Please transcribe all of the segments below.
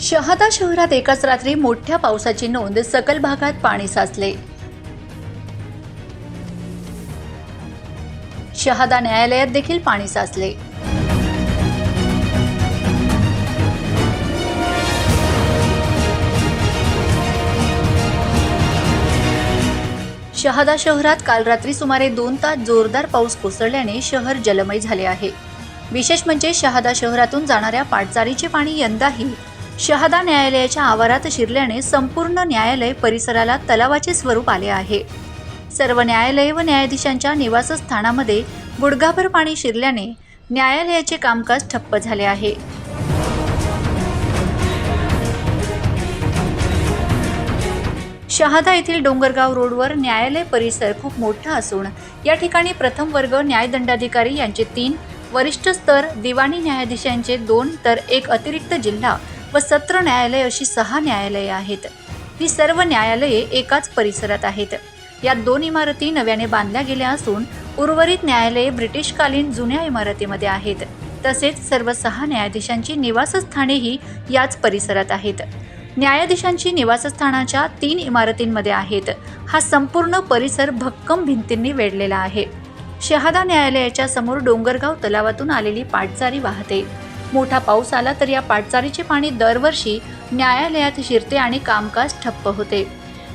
शहादा शहरात एकाच रात्री मोठ्या पावसाची नोंद सकल भागात पाणी साचले. शहादा न्यायालयात देखील पाणी साचले. शहादा शहरात काल रात्री सुमारे दोन तास जोरदार पाऊस कोसळल्याने शहर जलमय झाले आहे. विशेष म्हणजे शहादा शहरातून जाणाऱ्या पाटचारीचे पाणी यंदाही शहादा न्यायालयाच्या आवारात शिरल्याने संपूर्ण न्यायालय परिसराला तलावाचे स्वरूप आले आहे. सर्व न्यायालय व न्यायाधीशांच्या निवासस्थानामध्ये गुडघाभर पाणी शिरल्याने न्यायालयाचे कामकाज ठप्प झाले आहे. शहादा येथील डोंगरगाव रोडवर न्यायालय परिसर खूप मोठा असून या ठिकाणी प्रथम वर्ग न्यायदंडाधिकारी यांचे तीन वरिष्ठ स्तर दिवाणी न्यायाधीशांचे दोन तर एक अतिरिक्त जिल्हा व सत्र न्यायालय अशी सहा न्यायालये आहेत. ही सर्व न्यायालये एकाच परिसरात आहेत. यात दोन इमारती नव्याने बांधल्या गेल्या असून उर्वरित न्यायालये ब्रिटिशकालीन जुन्या इमारतीमध्ये आहेत. तसेच सर्व सहा न्यायाधीशांची निवासस्थानेही याच परिसरात आहेत. न्यायाधीशांची निवासस्थानाच्या तीन इमारतींमध्ये आहेत. हा संपूर्ण परिसर भक्कम भिंतींनी वेढलेला आहे. शहादा न्यायालयाच्या समोर डोंगरगाव तलावातून आलेली पाटचारी वाहते. मोठा पाऊस आला तर या पाटचारीचे पाणी दरवर्षी न्यायालयात शिरते आणि कामकाज ठप्प होते.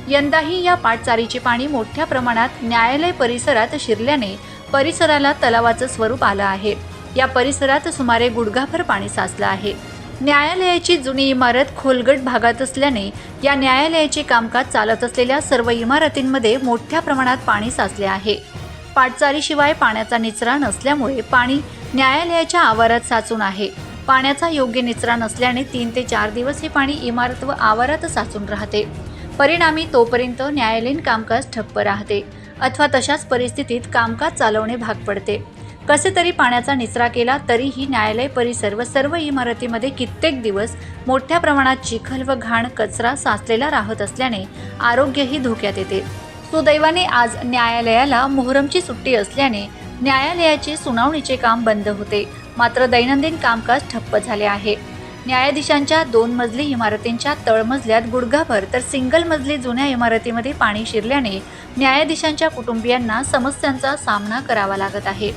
यंदाही या पाटचारीचे पाणी मोठ्या प्रमाणात न्यायालय परिसरात शिरल्याने परिसराला तलावाचं स्वरूप आलं आहे. या परिसरात सुमारे गुडघाभर पाणी साचलं आहे. न्यायालयाची जुनी इमारत खोलगट भागात असल्याने या न्यायालयाचे कामकाज चालत असलेल्या सर्व इमारतींमध्ये मोठ्या प्रमाणात पाणी साचले आहे. पाटचारीशिवाय पाण्याचा निचरा नसल्यामुळे पाणी न्यायालयाच्या आवारात साचून आहे. पाण्याचा योग्य निचरा नसल्याने तीन ते चार दिवस हे पाणी इमारत व आवारात साचून राहते. परिणामी तोपर्यंत न्यायालयीन कामकाज ठप्प राहते अथवा तशाच परिस्थितीत कामकाज चालवणे भाग पडते. कसे तरी पाण्याचा निचरा केला तरीही न्यायालय परिसर व सर्व इमारतीमध्ये कित्येक दिवस मोठ्या प्रमाणात चिखल व घाण कचरा साचलेला राहत असल्याने आरोग्यही धोक्यात येते. सुदैवाने आज न्यायालयाला मोहरमची सुट्टी असल्याने न्यायालयाचे सुनावणीचे काम बंद होते. मात्र दैनंदिन कामकाज ठप्प झाले आहे. न्यायाधीशांच्या दोन मजली इमारतींच्या तळमजल्यात गुडघाभर तर सिंगल मजली जुन्या इमारतीमध्ये पाणी शिरल्याने न्यायाधीशांच्या कुटुंबियांना समस्यांचा सामना करावा लागत आहे.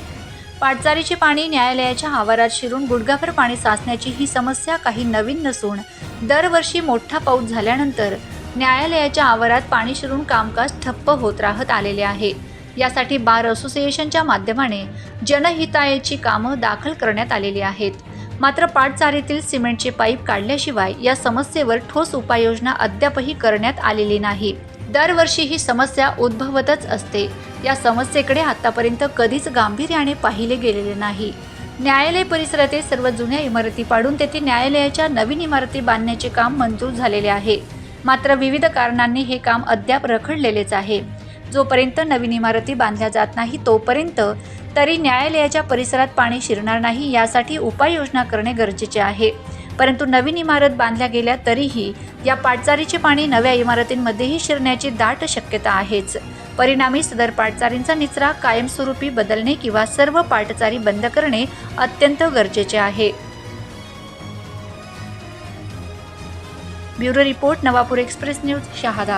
पाटचारीचे पाणी न्यायालयाच्या आवारात शिरून गुडघाभर पाणी साचण्याची ही समस्या काही नवीन नसून दरवर्षी मोठा पाऊस झाल्यानंतर न्यायालयाच्या आवारात पाणी शिरून कामकाज ठप्प होत राहत आलेले आहे. यासाठी बार असोसिएशनच्या माध्यमाने जनहितायाची कामं दाखल करण्यात आलेली आहेत. मात्र पाटचारीतील सिमेंटचे पाईप काढल्याशिवाय या समस्येवर ठोस उपाययोजना अद्यापही करण्यात आलेली नाही. दरवर्षी ही समस्या उद्भवतच असते. या समस्येकडे आतापर्यंत कधीच गांभीर्याने पाहिले गेलेले नाही. न्यायालय परिसरातील सर्व जुन्या इमारती पाडून तेथे न्यायालयाच्या नवीन इमारती बांधण्याचे काम मंजूर झालेले आहे. मात्र विविध कारणांनी हे काम अद्याप रखडलेलेच आहे. जोपर्यंत नवीन इमारती बांधल्या जात नाही तोपर्यंत तरी न्यायालयाच्या परिसरात पाणी शिरणार नाही यासाठी उपाययोजना करणे गरजेचे आहे. परंतु नवीन इमारत बांधल्या गेल्या तरीही या पाटचारीचे पाणी नव्या इमारतींमध्येही शिरण्याची दाट शक्यता आहेच. परिणामी सदर पाटचारींचा निचरा कायमस्वरूपी बदलणे किंवा सर्व पाटचारी बंद करणे अत्यंत गरजेचे आहे. Bureau report Navapur express news Shahada.